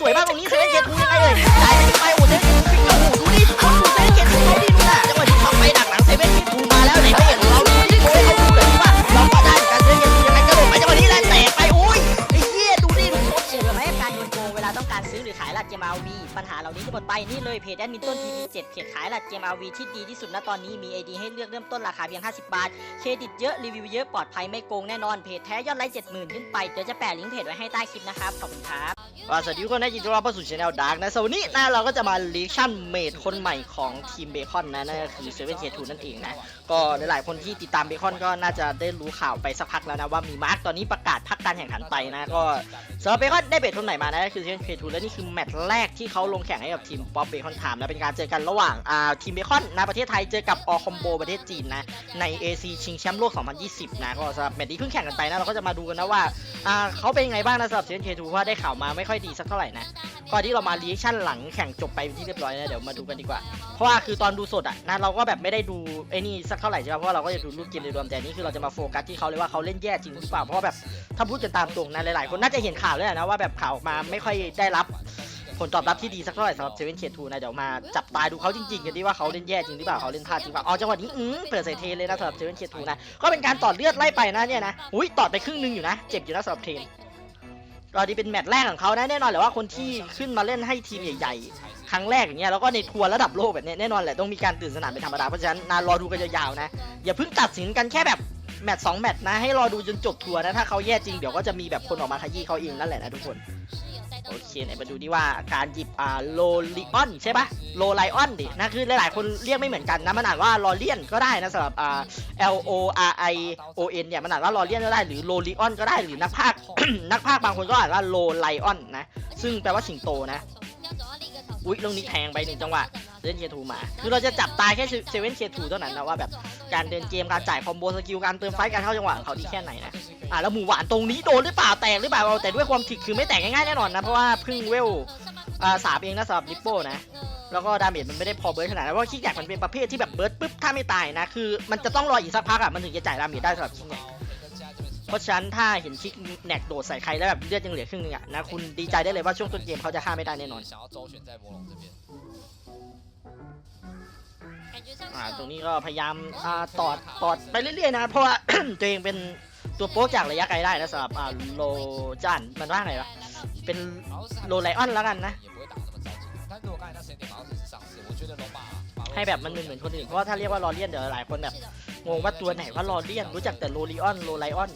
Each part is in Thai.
สวยมากตรงนี้เซเว่นเกตทูยังไงเลยจ่ายไปโอ้เซเว่นเกตทูฟิกโอ้โหดูดิดูเซเว่นเกตทูเขาดิดูนะจังหวะที่ทำไปดักหลังเซเว่นเกตทูมาแล้วไหนไม่เอกของเราดูดิโอ้ยเขาดูเลยว่าเราก็ได้เหมือนกันเซเว่นเกตทูยังไงกระโดดไปจังหวะนี้แล้วแตกไปโอ้ยไอ้เหี้ยดูดิดูโคตรเชื่อไหมการโดนโกงเวลาต้องการซื้อหรือขายลัดเกม RV ปัญหาเหล่านี้จะหมดไปนี่เลยเพจแอดมินต้นที 7 เพจขายหลักเกม RV ที่ดีที่สุดณตอนนี้มี ID ให้เลือกเริ่มต้นราคาเพียง 50 บาท เครดิตเยอะ รีวิวเยอะปลอดภัยไม่โกงแน่นอนเพจแท้ยอดไลค์70,000 ขึ้นไปเดี๋ยวจะแปะลิงก์เพจไว้ให้ใต้คลิปนะครับขอบคุณครับสวัสดีทุกคนได้ยินดีต้อนรับเข้าสู่ช anel Dark นะสวันนี้นะเราก็จะมาลีชั่นเมดคนใหม่ของทีมเบคอนนะนั่นก็คือเซเว่นเคทูนั่นเองนะก็หลายๆคนที่ติดตามเบคอนก็น่าจะได้รู้ข่าวไปสักพักแล้วนะว่ามีมาร์กตอนนี้ประกาศพักการแข่งขันไปนะก็สำหรับเบคอนได้เบคคนใหม่มานะก็คือเซเว่นเคทูและนี่คือแมตช์แรกที่เขาลงแข่งให้กับทีมป๊อปเบคอนไทม์นะเป็นการเจอกันระหว่างทีมเบคอนนะประเทศไทยเจอกับออคอมโบประเทศจีนนะใน AC ชิงแชมป์โลก 2020 นะก็สำหรับแมตช์นี้เพิ่งแข่งกันไปนะเราก็จะมาดูกันนะว่าเขาเป็นยังไงบ้างนะสำหรับเซนเคทูเพราะได้ข่าวมาไม่ค่อยดีสักเท่าไหร่นะก่อนที่เรามารีแอคชั่นหลังแข่งจบไปที่เรียบร้อยนะเดี๋ยวมาดูกันดีกว่า เพราะว่าคือตอนดูสดอะนะเราก็แบบไม่ได้ดูไอ้นี่สักเท่าไหร่ใช่ไหมเพราะเราก็จะดูรูปเกมโดยรวมแต่นี่คือเราจะมาโฟกัสที่เขาเลยว่าเขาเล่นแย่จริงหรือเปล่าเพราะแบบถ้าพูดกันตามตรงนะหลายๆ คนน่าจะเห็นข่าวเลยนะว่าแบบข่าวออกมาไม่ค่อยได้รับ ผลตอบรับที่ดีสักเท่าไหร่สำหรับเซเว่นเคทูนะเดี๋ยวมาจับตาดูเขาจริงๆกันดิว่าเขาเล่นแย่จริงหรือเปล่าเขาเล่นพลาดจริงเปล่าอ๋อจังหวะนี้อืมเปิดใส่เทนเลยนะสำหรับเซเว่นเคทูนะก็เป็นการต่อเลือดไล่ไปนะเนี่ยนะอุ้ยต่อไปครึ่งหนึงอยู่นะเจ็บอยู่นะสำหรับเทนก็ดีเป็นแมตช์แรกของเขานะแน่นอนแหละว่าคนที่ขึ้นมาเล่นให้ทีมใหญ่ๆ ครั้งแรกอย่างเงี้ยแล้วก็ในทัวร์ระดับโลกแบบเนี้ยแน่นอนแหละต้องมีการตื่นสนามเป็นธรรมดาเพราะฉะนั้นนารอดูกันยาวๆนะอย่าเพิ่งตัดสินกันแค่แบบแมตช์สองแมตช์นะให้รอดูจนจบทัวร์นะถ้าเขาแย่จริงเดี๋ยวก็จะมีแบบคนออกมาขยี้เขาเองนั่นแหละนะทุกคน โอเคไหนมาดูดิว่าการหยิบอ่าโลลิออนใช่ปะโลไลออนดินะคือหลายๆคนเรียกไม่เหมือนกันนะมันอ่านว่าลอเลียนก็ได้นะสำหรับอ่า L O R I O N เนี่ยมันอ่านว่าลอเลียนก็ได้หรือโลลิออนก็ได้หรือนักภาค นักภาคบางคนก็อ่านว่าโลไลออนนะซึ่งแปลว่าสิงโตนะอุ๊ยลงนี้แทงไปหนึ่งจังหวะ เล่นเคทูมา คือเราจะจับตายแค่เซเว่นเคทูเท่านั้นนะว่าแบบการเดินเกมการจ่ายคอมโบสกิลการเติมไฟการเข้าจังหวะของเขาดีแค่ไหนนะอะแล้วหมู่หวานตรงนี้โดนหรือเปล่าแตกหรือเปล่าเอาแต่ด้วยความถิกคือไม่แตกง่ายๆแน่นอนนะเพราะว่าพึ่งเวลอ่าสามเองนะสำหรับลิปโป้นะแล้วก็ดาเมจมันไม่ได้พอเบิร์ดขนาดนั้นเพราะคิกแกกมันเป็นประเภทที่แบบเบิร์ดปุ๊บถ้าไม่ตายนะ คือมันจะต้องรออีกสักพักอะมันถึงจะจ่ายดาเมจได้สำหรับคิกแกกเพราะฉะนั้นถ้าเห็นคิกแนกโดดใส่ใครแล้วแบบเลือดยังเหลือครึ่งนึงอะนะคุณดีใจได้เลยว่าช่วงต้นเกมเขาจะฆ่าไม่ได้แน่นอนาตรงนี้ก็พยายามอ่าตอดตอดไปเรื่อยๆนะ เพราะว่า ตัวเองเป็นตัวโป๊กจากระยะไกลได้นะสำหรับอ่าโลจันมันว่าไงวะเป็นโลไลออนแล้วกันนะให้แบบมันเหมือนคนอื่นเพราะว่าถ้าเรียกว่าลอเลียนเดี๋ยวหลายคนแบบงงว่าตัวไหนว่าลอเลียนรู้จักแต่โลลีออนโลไลออน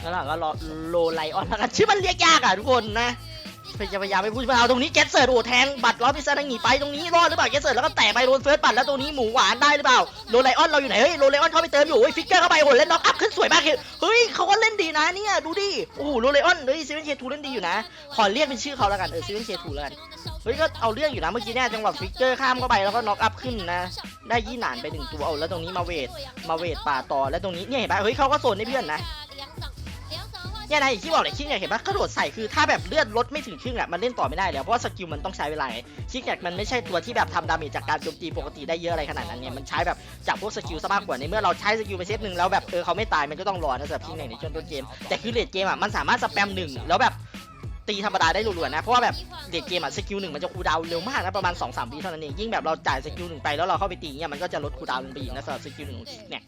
แล้วหลังก็ลอโลไลออนแล้วกันชื่อมันเรียกยากอะทุกคนนะ พยายามพยายามไปพูดมาเอาตรงนี้เกตเสิร์โอ้แทงบัตรล้อพิซซ่าหนีไปตรงนี้รอดหรือเปล่าเกตเสิร์แล้วก็แตะไปโดนเฟิร์สบัตรแล้วตรงนี้หมูหวานได้หรือเปล่าโลไลออนเราอยู่ไหนเฮ้ยโลไลออนเข้าไปเติมอยู่เฮ้ยฟิกเกอร์เข้าไปโอ้เล่นน็อกอัพขึ้นสวยมากเลยเฮ้ยเขาก็เล่นดีนะเนี่ยดูดิโอ้โหโลไลออนเฮ้ยเซเวนเคทูเล่นดีอยู่นะขอเรียกเป็นชื่อเขาแล้วกันเออเซเวนเคทูแล้วกันเฮ้ยก็เอาเรื่องอยู่นะเมื่อกี้เนี่ยจังหวะฟิกเกอร์ข้ามเข้าไปแล้วก็น็อกอัพขึ้นนะ ได้ยี่หนานไปหนึ่งตัวเอาแล้วตรงนี้มาเวทมาเวทป่าต่อแล้วตรงนี้เนี่ยเห็นปะเฮ้ยเขาก็โซนให้เพื่อนนะ เนี่ยนะอย่างที่บอกเลยคิกเนี่ยเห็นปะกระโดดใส่คือถ้าแบบเลือดลดไม่ถึงครึ่งอะมันเล่นต่อไม่ได้แล้วเพราะว่าสกิลมันต้องใช้เวลาคิกเนี่ยมันไม่ใช่ตัวที่แบบทำดาเมจจากการโจมตีปกติได้เยอะอะไรขนาดนั้นเนี่ยมันใช้แบบจากพวกสกิลซะมากกว่าในเมื่อเราใช้สกิลไปเซตหนึ่งแล้วแบบเออเขาไม่ตายมันก็ต้องรอนะสำหรับคิกเนี่ยในช่วงต้นเกมแต่คือเลดเกมอะมันสามารถสแปมหนึ่งแล้วแบบ ตีธรรมดาได้รัวๆนะ เพราะว่าแบบเด็กเกมอะสกิลหนึ่งมันจะคูดาวเร็วมากนะประมาณ2อสวิเท่านั้นเองยิ่งแบบเราจ่ายสกิลหนึ่งไปแล้วเราเข้าไปตีเนี่ยมันก็จะลดคูดาวลงไปอีกนะสำหรับสกิลหนึ่งเนี่ย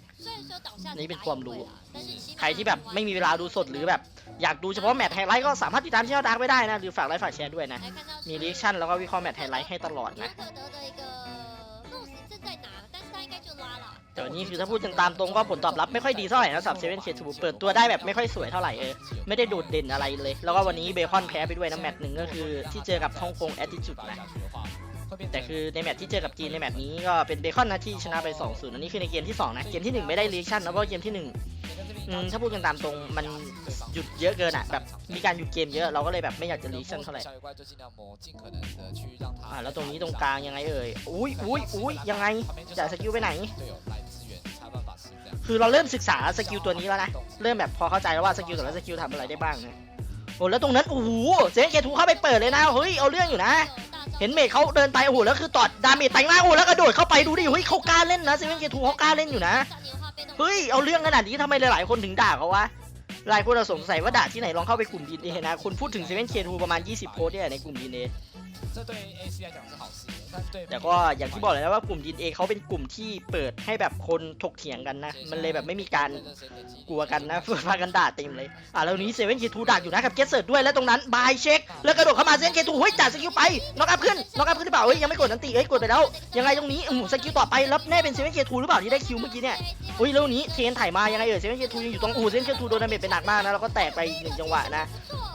นี่เป็นความรู้ใครที่แบบไม่มีเวลาดูสดหรือแบบอยากดูเฉพาะแมตช์ไฮไลท์ก็สามารถติดตามที่เราดักไว้ได้นะหรือฝากไลค์ฝากแชร์ด้วยนะมีรีแอคชั่นแล้วก็วิเคราะห์แมตช์ไฮไลท์ให้ตลอดนะ แต่วันนี้คือถ้าพูดกันตามตรงก็ผลตอบรับไม่ค่อยดีเท่าไหร่นะสำหรับเซเว่นเคทูเปิดตัวได้แบบไม่ค่อยสวยเท่าไหร่เออไม่ได้โดดเด่นอะไรเลย แล้วก็วันนี้เบคอนแพ้ไปด้วยนะแมตช์หนึ่งก็คือที่เจอกับฮ่องกงแอตติจูดนะ แต่คือในแมตช์ที่เจอกับจีนในแมตช์นี้ก็เป็นเบคอนนะที่ชนะไป 2-0 อันนี้คือในเกมที่ 2 นะ เกมที่ 1 ไม่ได้รีแอชั่นแล้วก็เกมที่ 1 ถ้าพูดกันตามตรงมันหยุดเยอะเกินอะแบบมีการหยุดเกมเยอะเราก็เลยแบบไม่อยากจะรีแอชั่นเท่าไหร่อ่าแล้วตรงนี้ตรงกลางยังไงเอ่ยอุ้ยอุ้ยอุ้ยยังไงจ่ายสกิลไปไหนคือเราเริ่มศึกษาสกิลตัวนี้แล้วนะ เริ่มแบบพอเข้าใจแล้วว่าสกิลแต่ละสกิลทำอะไรได้บ้างนะ โอ้แล้วตรงนั้นโอ้โหเซนเกทูเข้าไปเปิดเลยนะเฮ้ยเอาเรื่องอยู่นะ เห็นเมฆเขาเดินไปโอ้โหแล้วคือตอดดาเมจไปมากโอ้โหแล้วกระโดดเข้าไปดูดิเฮ้ยเขากล้าเล่นนะเซเว่นเกทูเขากล้าเล่นอยู่นะเฮ้ยเอาเรื่องขนาดนี้ทำไมหลายๆคนถึงด่าเขาวะหลายคนเราสงสัยว่าด่าที่ไหนลองเข้าไปกลุ่มดีเอนะคนพูดถึง 7K2 ประมาณ 20 โพสต์เนี่ยในกลุ่มดีเอ แต่ก็อย่างที่บอกเลยนะว่ากลุ่มยินเอเขาเป็นกลุ่มที่เปิดให้แบบคนถกเถียงกันนะ มันเลยแบบไม่มีการกลัวกันนะพากันด่าเต็มเลย อะแล้วนี้เซเว่นเคทูดักอยู่นะครับเกสเซิร์ดด้วยแล้วตรงนั้นบายเช็ค แล้วกระโดดเข้ามาเซเว่นเคทูเฮ้ยจ่าสกิลไปน็อกอัพขึ้นน็อกอัพขึ้นหรือเปล่าเฮ้ยยังไม่กดนันติเฮ้ยกดไปแล้วยังไงตรงนี้อืมสกิลต่อไปรับแน่เป็นเซเว่นเคทูหรือเปล่าที่ได้คิวเมื่อกี้เนี่ยอุ้ยแล้วนี้เทนถ่ายมายังไงเออเซเว่นเคทูยังอยู่ตรงอู่เซเว่นเคทูโดนดาเมจไปหนักมากนะแล้วก็แตกไปหนึ่งจังหวะนะ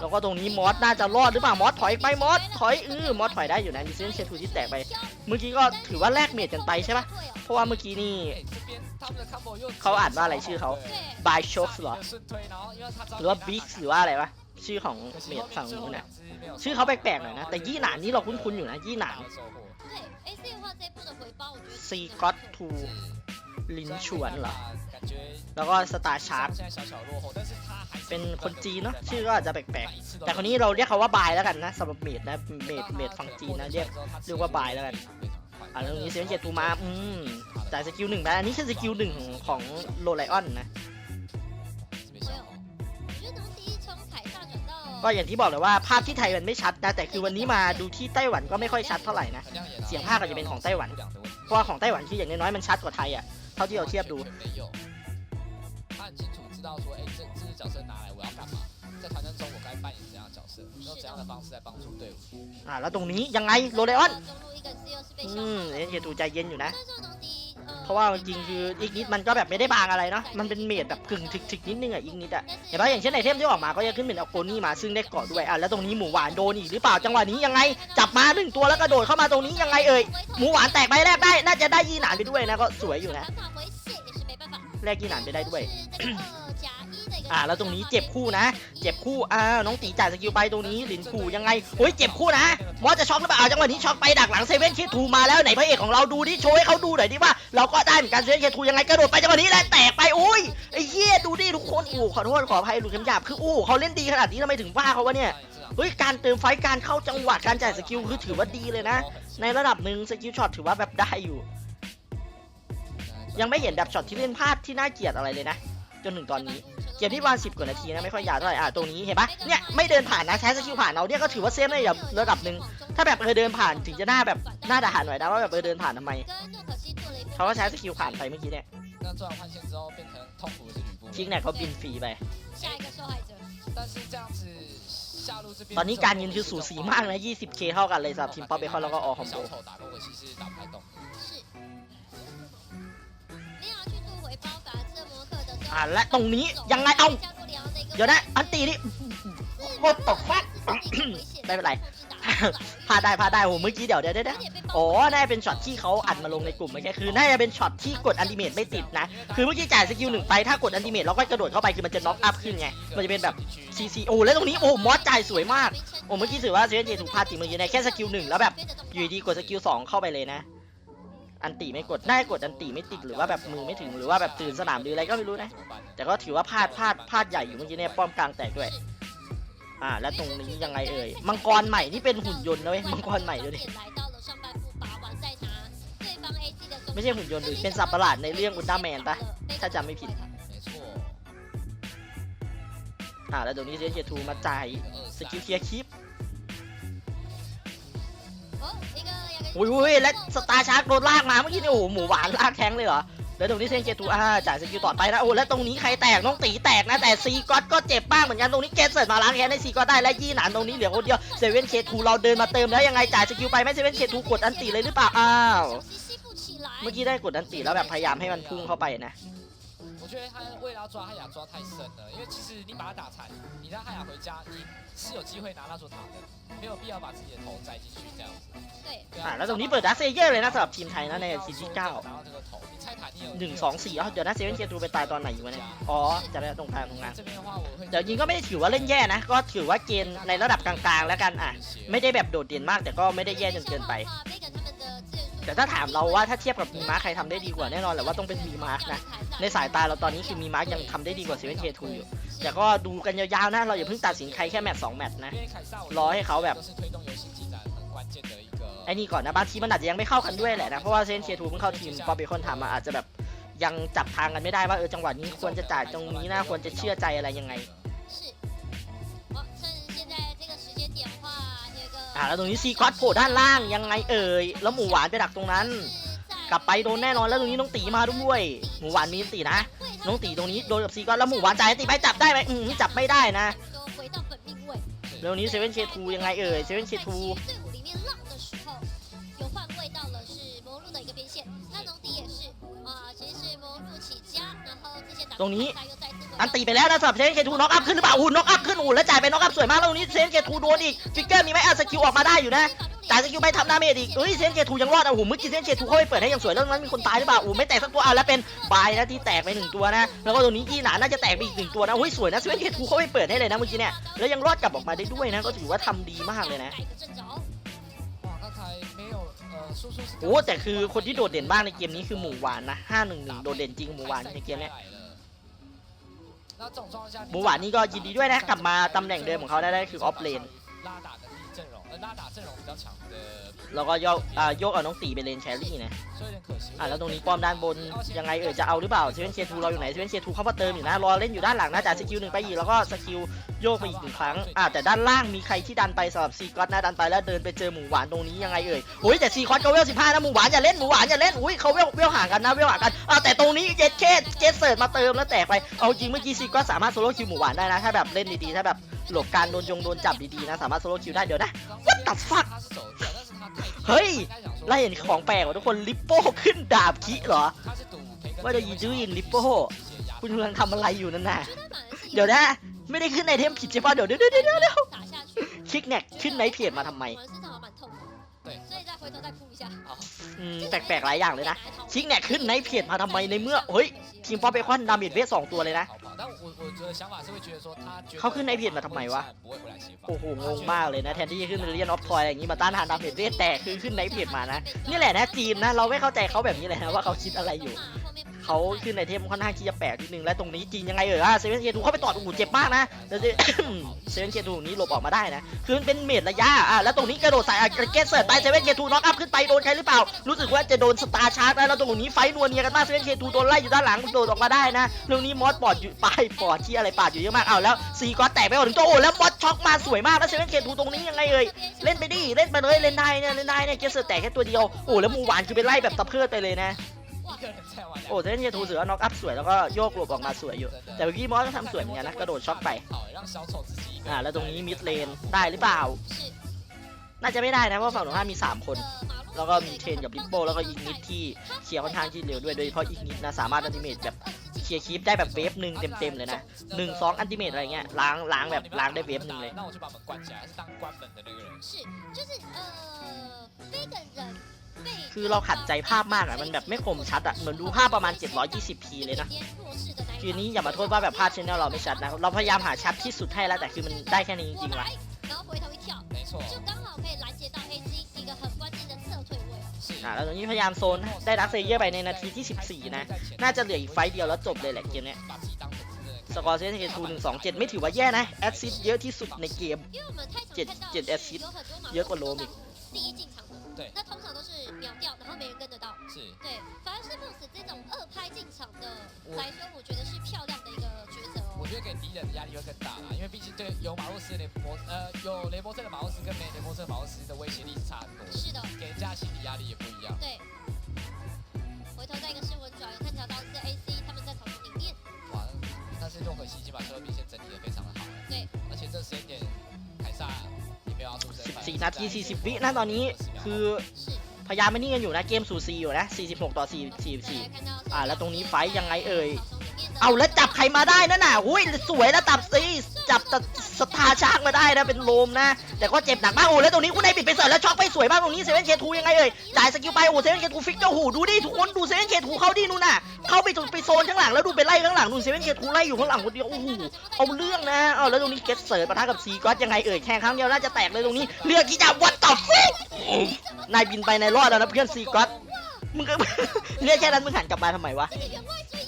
แล้วก็ตรงนี้มอสน่าจะรอดหรือเปล่ามอสถอยไปมอสถอยเออมอสถอยได้อยู่นะดิเซนเชทูที่แตกไป เมื่อกี้ก็ถือว่าแลกเมดกันไปใช่ไหมเพราะว่าเมื่อกี้นี่เขาอ่านว่าอะไรชื่อเขาบายช็อคหรอหรือว่าบิ๊กหรือว่าอะไรวะชื่อของเมดฝั่งนู้นนะชื่อเขาแปลกๆหน่อยนะแต่ยี่หนานนี่เราคุ้นๆอยู่นะยี่หนานซีก็ตู ลินชวนเหรอ แล้วก็สตาร์ชาร์ดเป็นคนจีนเนาะชื่อก็อาจจะแปลกๆ แต่คนนี้เราเรียกเขาว่าบายแล้วกันนะสำหรับเมดนะเมดเมดฝั่งจีนนะเรียกเรียกว่าบายแล้วกันอ่าตรงนี้เซเว่นเจ็ดตูมาอืมจ่ายสกิลหนึ่งไปอันนี้คือสกิลหนึ่งของโลไลออนนะก็อย่างที่บอกเลยว่าภาพที่ไทยมันไม่ชัดนะแต่คือวันนี้มาดูที่ไต้หวันก็ไม่ค่อยชัดเท่าไหร่นะเสียงภาคก็จะเป็นของไต้หวัน เพราะว่าของไต้หวันที่อย่างน้อยๆมันชัดกว่าไทยอะ ท่าที่เราเทียบดู 没有，他很清楚知道说，哎，这这只角色拿来我要干嘛，在团战中我该扮演怎样的角色，用怎样的方式来帮助队伍。 อ่า แล้วตรงนี้ยังไงโรไลออน 中路一个 C 又是被 อื 消 ม 耗 เอ็นเจตูใจเย็นอยู่นะ 但是这种东西，呃， เพราะว่าจริงๆคืออีกนิดมันก็แบบไม่ได้บางอะไรเนาะ มันเป็นเมดแบบกึ่งถึกๆนิดนึงอ่ะอีกนิดอ่ะ เห็นปะอย่างเช่นไอเทมที่ออกมาก็จะขึ้นเป็นเอาโกนี่มาซึ่งได้เกาะด้วยอ่ะแล้วตรงนี้หมูหวานโดนอีกหรือเปล่าจังหวะนี้ยังไง จับมาหนึ่งตัวแล้วกระโดดเข้ามาตรงนี้ยังไงเอ่ย หมูหวานแตกใบแรกได้ น่าจะได้ยีหนานไปด้วยนะก็สวยอยู่นะ แลกยีหนานไปได้ด้วย อ่าแล้วตรงนี้เจ็บคู่นะ เจ็บคู่อ่าน้องตีจ่ายสกิลไปตรงนี้หลินขู่ยังไงโอ้ยเจ็บคู่นะมอสจะช็อกหรือเปล่าจังหวะนี้ช็อกไปดักหลังเซเว่นเคทูมาแล้วไหนพระเอกของเราดูดิโชว์ให้เขาดูหน่อยดิว่าเราก็ได้เหมือนกันเซเว่นเคทูยังไงกระโดดไปจังหวะนี้แล้วแตกไปอุ้ยไอ้เหี้ยดูดิทุกคนอู้ขอโทษขออภัยหลุดคำหยาบคืออู้เขาเล่นดีขนาดนี้ทำไมถึงว่าเขาวะเนี่ยเฮ้ยการเติมไฟการเข้าจังหวะการจ่ายสกิลคือถือว่าดีเลยนะ ในระดับหนึ่งสกิลช็อตถือว่าแบบได้อยู่ ยังไม่เห็นแบบช็อตที่เล่นพลาดที่น่าเกลียดอะไรเลยนะ จนถึงตอนนี้ เกมที่วานสิบกว่านาทีนะไม่ค่อยยาวเท่าไหร่อะตรงนี้เห็นปะเนี่ยไม่เดินผ่านนะใช้สกิลผ่านเราเนี่ยก็ถือว่าเซฟในระดับหนึ่งถ้าแบบเออเดินผ่านถึงจะหน้าแบบหน้าด่าหน่อยได้ว่าแบบเออเดินผ่านทำไมเขาก็ใช้สกิลผ่านไปเมื่อกี้เนี่ยทิ้งเนี่ยเขาบินฟรีไปตอนนี้การยินคือสูสีมากนะ 20k เท่ากันเลยสำหรับทีมป๊อปเบคอนแล้วก็ออคอมโบ อ่าและตรงนี้ยังไงเอาเดี๋ยวนะอันตีนี่โคตรตกฟัดไม่เป็นไรพาได้พาได้โหเมื่อกี้เดี๋ยวเดี๋ยวเดี๋ยวอ๋อน่าจะเป็นช็อตที่เขาอัดมาลงในกลุ่มไม่อกี้คือน่าจะเป็นช็อตที่กดอันติเมทไม่ติดนะ คือเมื่อกี้จ่ายสกิลหนึ่งไปถ้ากดอันติเมทแล้วก็กระโดดเข้าไปคือมันจะน็อกอัพขึ้นไง มันจะเป็นแบบซีซีโอ้แล้วตรงนี้โอ้มอสจ่ายสวยมากโอ้เมื่อกี้ถือว่าเซเว่นเจถูกพาติเมื่อกี้ในแค่สกิลหนึ่งแล้วแบบอยู่ดีกดสกิลสองเข้าไปเลยนะ อันตีไม่กดได้กดอันตีไม่ติดหรือว่าแบบมือไม่ถึงหรือว่าแบบตื่นสนามหรืออะไรก็ไม่รู้นะ แต่ก็ถือว่าพลาดพลาดพลาดใหญ่อยู่เมื่อกี้เนี่ยป้อมกลางแตกด้วย อ่า แล้วตรงนี้ยังไงเอ่ย มังกรใหม่นี่เป็นหุ่นยนต์นะเว้ย มังกรใหม่ดูดิไม่ใช่หุ่นยนต์หรือเป็นสัตว์ประหลาดในเรื่องอุลตร้าแมนปะถ้าจำไม่ผิด อ่า แล้วตรงนี้เซีจเจทูมาจ่ายสกิลเคลียคลิป อุ้ยอุ้ยและสตาร์ชาร์กโดนลากมาเมื่อกี้นี่โอ้โหหมูหวานลากแทงเลยเหรอแล้วตรงนี้เซนเจตูอ่าจ่ายสกิลต่อไปนะโอ้และตรงนี้ใครแตกน้องตีแตกนะแต่ซีก็ตก็เจ็บบ้างเหมือนกันตรงนี้เกตเซิร์มาล้างแค้นให้ซีก็ได้และยี่หนานตรงนี้เหลือคนเดียวเซเว่นเคทูเราเดินมาเติมแล้วยังไงจ่ายสกิลไปไม่เซเว่นเคทูกดอันตีเลยหรือเปล่าอ้าวเมื่อกี้ได้กดอันตีแล้วแบบพยายามให้มันพุ่งเข้าไปนะ 觉得他为了要抓汉雅抓太深了，因为其实你把他打残，你让汉雅回家，你是有机会拿那座塔的，没有必要把自己的头摘进去这样子。对，对 อ่าแล้วตรงนี้เปิดดักเซเยอร์เลยนะสำหรับทีมไทยนะในทีที่เก้า 拿到这个头，你拆塔你有 หนึ่งสองสี่เดี๋ยวนะเซเว่นเคทูไปตายตอนไหนอยู่วะเนี่ย อ๋อจะได้ตรงกลางตรงกลาง 这边的话我会 เดี๋ยวยิงก็ไม่ได้ถือว่าเล่นแย่นะ ก็ถือว่าเกณฑ์ในระดับกลางๆแล้วกันอ่ะ ไม่ได้แบบโดดเด่นมากแต่ก็ไม่ได้แย่จนเกินไป แต่ถ้าถามเราว่าถ้าเทียบกับมีมาร์คใครทำได้ดีกว่าแน่นอนแหละว่าต้องเป็นมีมาร์คนะ ในสายตาเราตอนนี้คือมีมาร์คยังทำได้ดีกว่าเซเว่นเคทูอยู่ แต่ก็ดูกันยาวๆนะเราอย่าเพิ่งตัดสินใครแค่แมตช์สองแมตช์นะ รอให้เขาแบบไอ้นี่ก่อนนะบางทีมันอาจจะยังไม่เข้ากันด้วยแหละนะ เพราะว่าเซเว่นเคทูเพิ่งเข้าทีมปอเบคอนทำมาอาจจะแบบยังจับทางกันไม่ได้ว่าเออจังหวะนี้ควรจะจ่ายตรงนี้นะควรจะเชื่อใจอะไรยังไง อ่าแล้วตรงนี้ซีควอสโผล่ด้านล่างยังไงเอ่ยแล้วหมูหวานไปดักตรงนั้น กลับไปโดนแน่นอนแล้วตรงนี้น้องตีมาด้วย หมูหวานมีน้องตีนะ น้องตีตรงนี้โดนกับซีควอสแล้วหมูหวานจ่ายให้ตีไปจับได้ไหมอืมจับไม่ได้นะเร็วนี้เซเว่นเชทูยังไงเอ่ยเซเว่นเชทูตรงนี้ อันตีไปแล้วนะสำหรับเซนเคทูน็อกอัพขึ้นหรือเปล่าอู้น็อกอัพขึ้นอู้แล้วจ่ายไปน็อกอัพสวยมากแล้ววันนี้เซนเคทูโดนอีกฟิกเกอร์มีไหมอ่สกิลออกมาได้อยู่นะจ่ายสกิลไปทำหน้าเมดอีกเฮ้ยเซนเคทูยังรอดอะโอ้หเมื่อกี้เซนเคทูเข้าไปเปิดให้ยังสวยแล้วนั้นมีคนตายหรือเปล่าอู้ไม่แตกสักตัวอะแล้วเป็นบายนะที่แตกไปหนึ่งตัวนะแล้วก็ตรงนี้ที่หนาน่าจะแตกไปอีกหนึ่งตัวนะเฮ้ยสวยนะเซนเคทูเข้าไปเปิดให้เลยนะเมื่อกี้เนี่ยแล้วยังรอดกลับออกมาได้ด้วยนะก็ถือว่าทำดีมากเลยนะโอ้แต่คือคนที่โดดเด่นมากในเกมนี้คือหมู่หวานนะ5-1-1โดดเด่นจริงหมู่หวานในเกมนี้ บูหวานนี่ก็ยินดีด้วยนะกลับมาตำแหน่งเดิมของเขาได้ได้คือออฟเลน 拉打的阵容，呃，拉打阵容比较强的， แล้วก็โยกอ่าโยกเอาน้องตีไปเลนแชรี่นะ 所以有点可惜。 อ่ะแล้วตรงนี้ป้อมด้านบนยังไงเอ่ยจะเอาหรือเปล่าเซเว่นเชทูเราอยู่ไหนเซเว่นเชทูเข้ามาเติมอยู่นะรอเล่นอยู่ด้านหลังนะจ่ายสกิลหนึ่งไปอีกแล้วก็สกิลโยกไปอีกหนึ่งครั้งอ่ะแต่ด้านล่างมีใครที่ดันไปสำหรับซีก็อตนะดันไปแล้วเดินไปเจอหมูหวานตรงนี้ยังไงเอ่ยโอ้ยแต่ซีคอตก็เวลสิบห้านะหมูหวานอย่าเล่นหมูหวานอย่าเล่นอุ้ยเขาเวลเวลห่างกันนะเวลห่างกันอ่ะแต่ตรงนี้เจสเคสเจสเสิร์ตมาเติมแล้วแตกไปเอาจริงเมื่อกี้ซีก็อตสามารถโซโล่คิวหมูหวานได้นะถ้าแบบเล่นดีๆถ้าแบบ หลบการโดนยงโดนจับดีๆนะ สามารถโซโล่คิวได้เดี๋ยวนะวัดตัดฟักเฮ้ยเราเห็นของแปลกว่ะทุกคนลิปโป้ขึ้นดาบคิเหรอ ว่าจะยูจูอินลิปโป้คุณกำลังทำอะไรอยู่นั่นน่ะ เดี๋ยวนะ ไม่ได้ขึ้นในเทมผิดใช่ป่ะเดี๋ยวเดี๋ยวเดี๋ยวเดี๋ยวคลิกแน็กขึ้นไนเพจมาทำไมแปลกๆหลายอย่างเลยนะ คลิกแน็กขึ้นไนเพจมาทำไมในเมื่อเฮ้ยทีมป้อเบคอนดามิดเวสสองตัวเลยนะ เขาขึ้นไอเพียนมาทำไมวะ โอ้โห งงมากเลยนะ แทนที่จะขึ้นเรียนออฟทอยอะไรอย่างนี้มาต้านทานดาเมจเรียนแต่คือขึ้นไอเพียนมานะ นี่แหละนะจีนนะ เราไม่เข้าใจเขาแบบนี้เลยนะว่าเขาคิดอะไรอยู่ เขาขึ้นไอเทมค่อนข้างที่จะแปลกนิดนึงและตรงนี้จริยังไงเอ่ยอะเซเว่นเคียดูเข้าไปตอดโอ้โหเจ็บมากนะเซเว่นเคียดูนี้หลบออกมาได้นะคือมันเป็นเมดระยะอะแล้วตรงนี้กระโดดใส่อะเกสเซิร์ตไปเซเว่นเคียดูน็อกอัพขึ้นไปโดนใครหรือเปล่า รู้สึกว่าจะโดนสตาร์ชาร์กแล้วตรงนี้ไฟนัวเนียกันมากเซเว่นเคียดูโดนไล่อยู่ด้านหลังโดดออกมาได้นะเรื่องนี้มอสปอดอยู่ปลายปอดที่อะไรปาดอยู่เยอะมากเอาแล้วซีก็แตกไปหมดโอ้แล้วมอสช็อกมาสวยมากแล้วเซเว่นเคียดูตรงนี้ยังไงเอ่ยเล่นไปดิเล่นไปเลยเล่นได้เนี่ยเล่นได้เนี่ยเกสเซิร์ตแตกแค่ตัวเดียวโอ้แล้วมูหวานคือไปไล่แบบตะเพิดไปเลยนะ โอ้เล่นยาทูเสือน็อกอัพสวยแล้วก็โยกหลบออกมาสวยอยู่ แต่เมื่อกี้มอสก็ทำสวยเหมือนกันนะกระโดดช็อตไปอ่าแล้วตรงนี้มิดเลนได้หรือเปล่า น่าจะไม่ได้นะเพราะฝั่งหนูข้ามีสามคน แล้วก็มีเทนกับลิปโปแล้วก็อีกนิดที่เคลียร์ค่อนข้างที่เร็วด้วยโดยเฉพาะอีกนิดนะสามารถอันติเมตแบบเคลียร์คลิปได้แบบเวฟหนึ่งเต็มๆเลยนะหนึ่งสองอันติเมตอะไรเงี้ยล้างล้างแบบล้างได้เวฟหนึ่งเลย คือเราขัดใจภาพมากอะมันแบบไม่คมชัดอะเหมือนดูภาพประมาณ 720p เลยนะคือนี้อย่ามาโทษว่าแบบภาพชแนลเราไม่ชัดนะ เราพยายามหาชัดที่สุดให้แล้วแต่คือมันได้แค่นี้จริงๆว่ะอ่าแล้วตองนี้พยายามโซนได้รักเซเยอร์ไปในนาทีที่ 14 นะ น่าจะเหลืออีกไฟเดียวแล้วจบเลยแหละเกมเนี้ยสกอร์เซนเกตูหนึ่งสองเจ็ดไม่ถือว่าแย่นะ แอซซิสเยอะที่สุดในเกมเจ็ดเจ็ดแอซซิสเยอะกว่าโลมิก 第一进场的，对那通常都是秒掉，然后没人跟得到。是。对，反而是 Moose 这种二拍进场的来说，我觉得是漂亮的一个抉择哦。我觉得给敌人的压力会更大啦，因为毕竟对有马洛斯雷博呃有雷博森的马洛斯跟没雷博森的马洛斯的威胁力是差很多，是的，给人家心理压力也不一样。对。回头再一个试温转，有探查到是 AC 他们在草丛里面，哇，但是用很西已经把车路兵线整理的非常的好，对，而且这时间点凯撒 สี่นาทีสี่สิบวินะตอนนี้คือพยายามไม่นิ่งกันอยู่นะเกมสู่สี่อยู่นะสี่สิบหกต่อสี่สี่สี่อ่าแล้วตรงนี้ไฟยังไงเอ่ยเอาแล้วจับใครมาได้นั่นน่ะหุ้ยสวยแล้วตับซีจับตัสตาร์ชาร์กมาได้นะเป็นโลมนะ แต่ก็เจ็บหนักมากโอ้แล้วตรงนี้คุณไอปิดไปเสิร์ฟแล้วช็อกไปสวยมากตรงนี้เซเว่นเคทูยังไงเอ่ยจ่ายสกิลไปโอ้เซเว่นเคทูฟิกเจ้าหูดูดิทุกคนดูเซเว่นเคทูเข้าดินู่นน่ะ เข้าไปตรไปโซนข้างหลังแล้วดูไปไล่ข้างหลังดูเซเว่นเกตกูไล่อยู่ข้างหลังคนเดียวโอ้โหเอาเรื่องนะเอาแล้วตรงนี้เกตเสิร์ฟปะทะกับซีก็อตยังไงเอ่ยแข่งครั้งเดียวน่าจะแตกเลยตรงนี้เลือกที่จะวัดต่อฟิกนายบินไปนายรอดแล้วนะเพื่อนซีก็อตมึงก็เรียกแค่นั้นมึงหันกลับมาทำไมวะ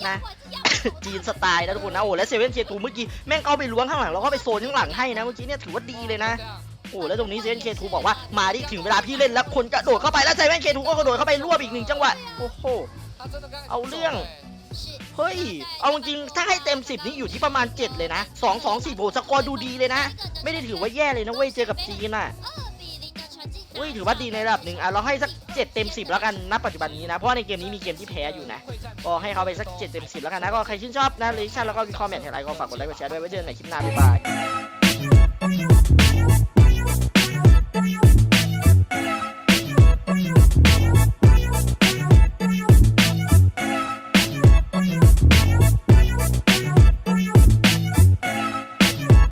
นะจีนสไตล์นะทุกคนนะโอ้และเซเว่นเกทูเมื่อกี้แม่งเข้าไปล้วงข้างหลังแล้วก็ไปโซนข้างหลังให้นะเมื่อกี้เนี่ยถือว่าดีเลยนะโอ้แล้วตรงนี้เซเว่นเคทูบอกว่ามาที่ถึงเวลาพี่เล่นแล้วคนกระโดดเข้าไปแล้วเซเว่นเคทูก็กระโดดเข้าไปรวบอีกหนึ่งจังหวะโอ้โห เอาเรื่อง เฮ้ย เอาจริงถ้าให้เต็ม 10 นี่อยู่ที่ประมาณ 7 เลยนะ 2 2 4โหสกอร์ดูดีเลยนะ ไม่ได้ถือว่าแย่เลยนะเว้ย เจอกับจีนอะเว้ยถือว่าดีในระดับหนึ่งอะเราให้สัก 7 เต็ม 10 แล้วกันณปัจจุบันนี้นะ เพราะในเกมนี้มีเกมที่แพ้อยู่นะ ก็ให้เขาไปสัก 7 เต็ม 10 แล้วกันนะ ก็ใครชื่นชอบนะเลชั่นแล้วก็คอมเมนต์ให้ไลค์ก็ฝากกดไลค์กดแชร์ด้วยไว้เจอกันใหม่คลิปหน้าบ๊ายบาย